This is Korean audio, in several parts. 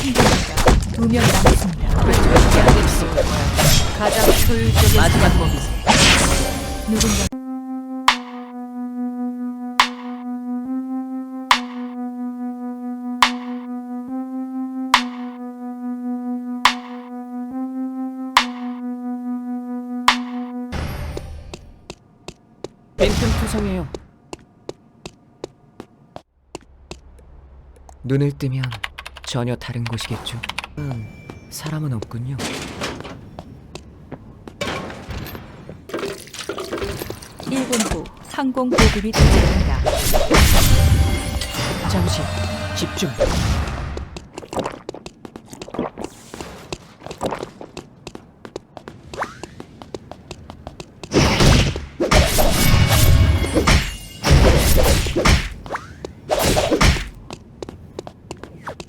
생존자가 두명 남았습니다. 절대 하겠어. 가장 효율적인 마지막 법이지. 누군가 빈틈 투성이에요. 눈을 뜨면 전혀 다른 곳이겠죠. 음, 사람은 없군요. 일분후 항공 보급이 도착합니다. 잠시 집중.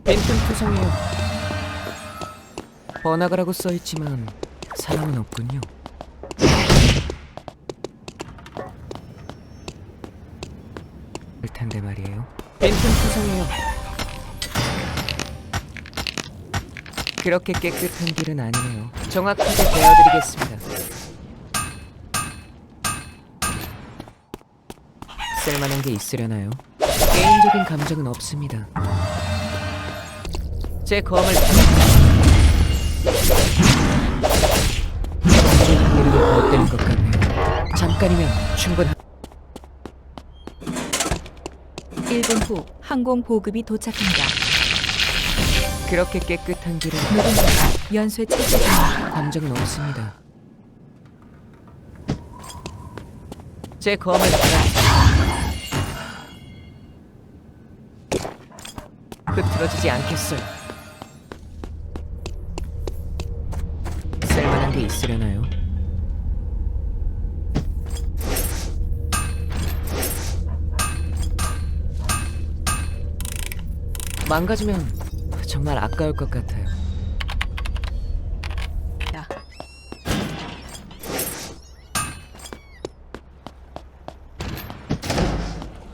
빈틈 투성이에요. 번화가라고 써있지만 사람은 없군요. 일 텐데 말이에요. 빈틈 투성이에요. 그렇게 깨끗한 길은 아니에요. 정확하게 베어드리겠습니다. 쓸만한 게 있으려나요? 개인적인 감정은 없습니다. 제 검을 이제 하늘은 헛되는 것 같네요. 잠깐이면 충분한. 1분 후 항공 보급이 도착합니다. 그렇게 깨끗한 길은 누군가가 연쇄 체포 중입니다. 감정은 없습니다. 제 검을 받아 흐트러지지 않겠어요. 있으려나요? 망가지면 정말 아까울 것 같아요.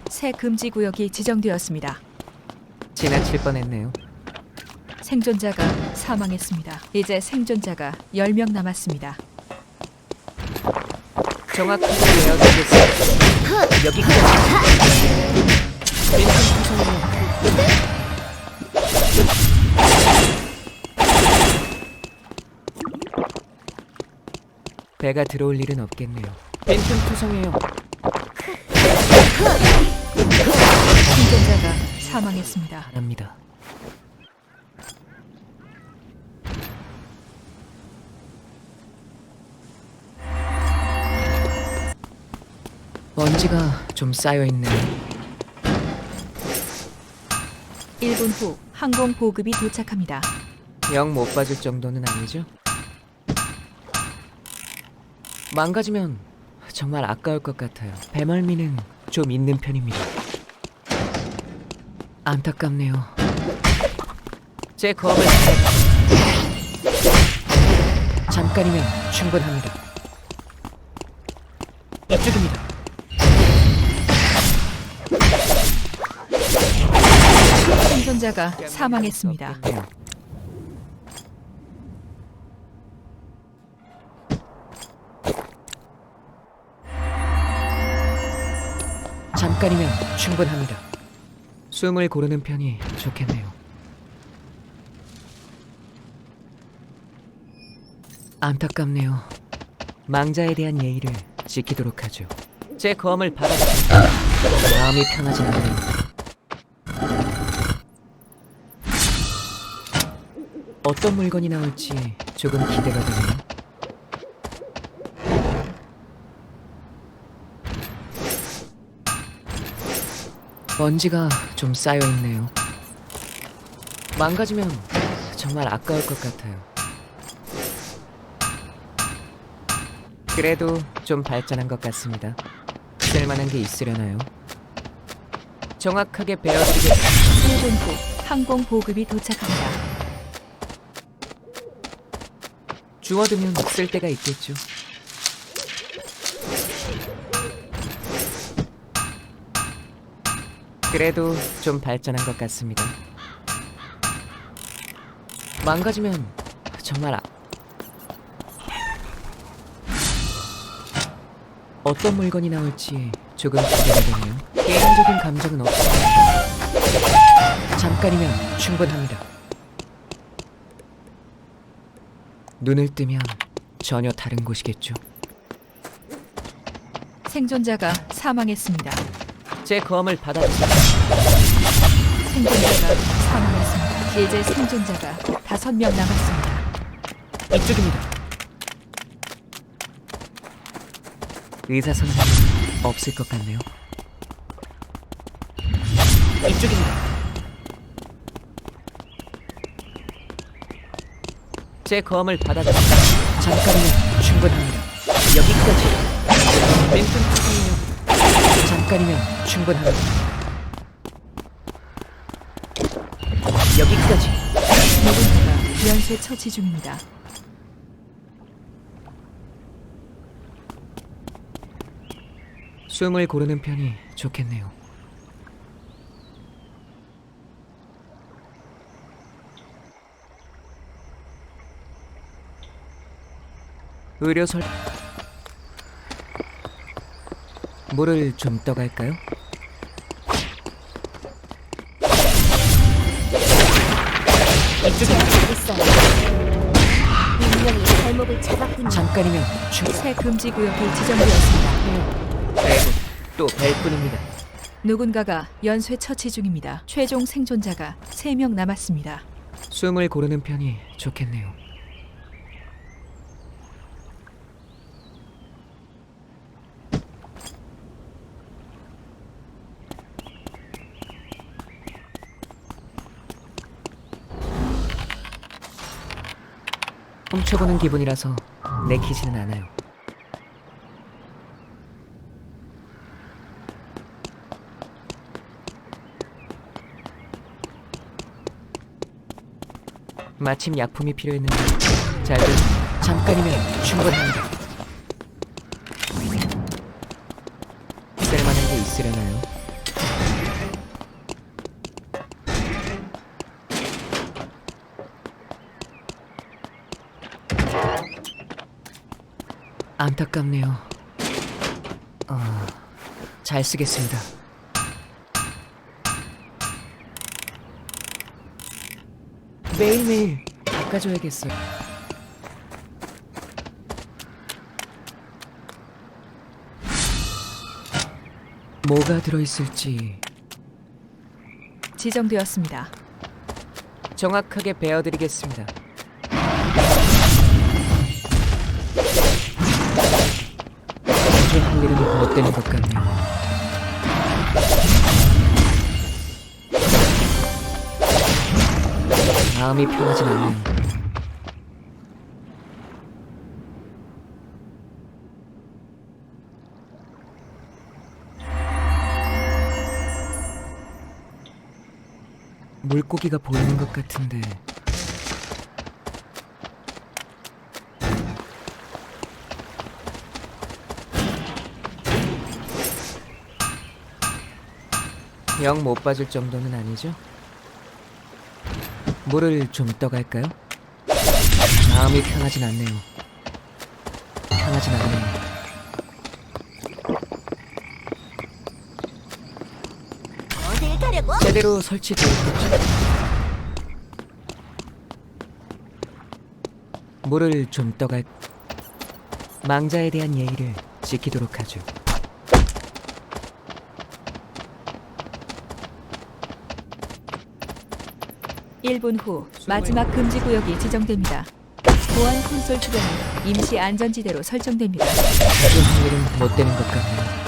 새 금지 구역이 지정되었습니다. 지나칠 뻔했네요. 생존자가 사망했습니다. 이제 생존자가 10명 남았습니다. 정확하게 외워두겠습니다. 여기까지. 배가 들어올 일은 없겠네요. 빈틈 투성이에요. 생존자가 사망했습니다. 바랍니다. 먼지가 좀 쌓여 있네요. 1분 후 항공 보급이 도착합니다. 영 못 빠질 정도는 아니죠? 망가지면 정말 아까울 것 같아요. 배멀미는 좀 있는 편입니다. 안타깝네요. 제 검을 잠깐이면 충분합니다. 이쪽입니다. 생존자가 사망했습니다. 잠깐이면 충분합니다. 숨을 고르는 편이 좋겠네요. 안타깝네요. 망자에 대한 예의를 지키도록 하죠. 제 검을 받아주세요. 마음이 편하지 않네요. 어떤 물건이 나올지 조금 기대가 되네요. 먼지가 좀 쌓여 있네요. 망가지면 정말 아까울 것 같아요. 그래도 좀 발전한 것 같습니다. 쓸만한 게 있으려나요? 정확하게 베어드리겠습니다. 1분 후 항공 보급이 도착합니다. 주워두면 쓸 때가 있겠죠. 그래도 좀 발전한 것 같습니다. 망가지면 정말 아... 어떤 물건이 나올지 조금 기대가 되네요. 개인적인 감정은 없습니다. 잠깐이면 충분합니다. 눈을 뜨면 전혀 다른 곳이겠죠. 생존자가 사망했습니다. 제 검을 받아주세요. 생존자가 사망했습니다. 이제 생존자가 다섯 명 남았습니다. 이쪽입니다. 의사 선생님 없을 것 같네요. 이쪽입니다. 제 검을 받아주세요. 잠깐이면 충분합니다. 여기까지. 멘트 투성이요. 잠깐이면 충분합니다. 여기까지. 누군가가 연쇄 처치 중입니다. 숨을 고르는 편이 좋겠네요. 의료설 물을 좀 떠갈까요? 있어요. 분명히 발목을 잡았군요. 잠깐이면 충새 금지 구역이 지정되었습니다. 그리고 또 벨뿐입니다. 누군가가 연쇄 처치 중입니다. 최종 생존자가 세명 남았습니다. 숨을 고르는 편이 좋겠네요. 훔쳐보는 기분이라서 내키지는 않아요. 마침 약품이 필요했는데 잘들 잠깐이면 충분합니다. 안타깝네요. 어, 잘 쓰겠습니다. 매일매일 닦아줘야겠어요. 뭐가 들어있을지 지정되었습니다. 정확하게 베어드리겠습니다. 이제 할 일은 못 되는 것 같네요. 마음이 편하진 않네요. 물고기가 보이는 것 같은데 영 못 빠질 정도는 아니죠? 물을 좀 떠갈까요? 마음이 편하진 않네요. 편하진 않네요. 어딜 가려고? 제대로 설치되었겠죠? 물을 좀 떠갈 망자에 대한 예의를 지키도록 하죠. 1분 후 마지막 금지 구역이 지정됩니다. 보안 콘솔 주변은 임시 안전지대로 설정됩니다. 일은 못 되는 것 같네요.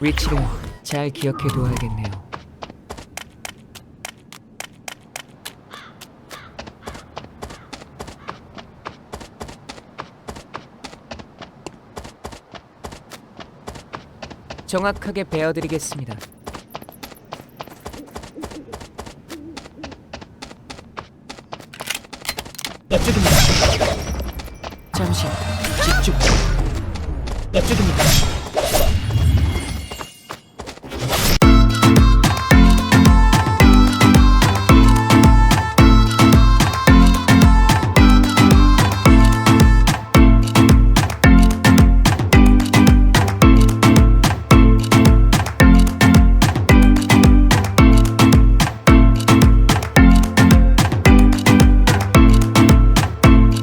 위치를 잘 기억해 두어야겠네요. 정확하게 베어드리겠습니다. 이쪽입니다. 잠시 집중. 이쪽입니다.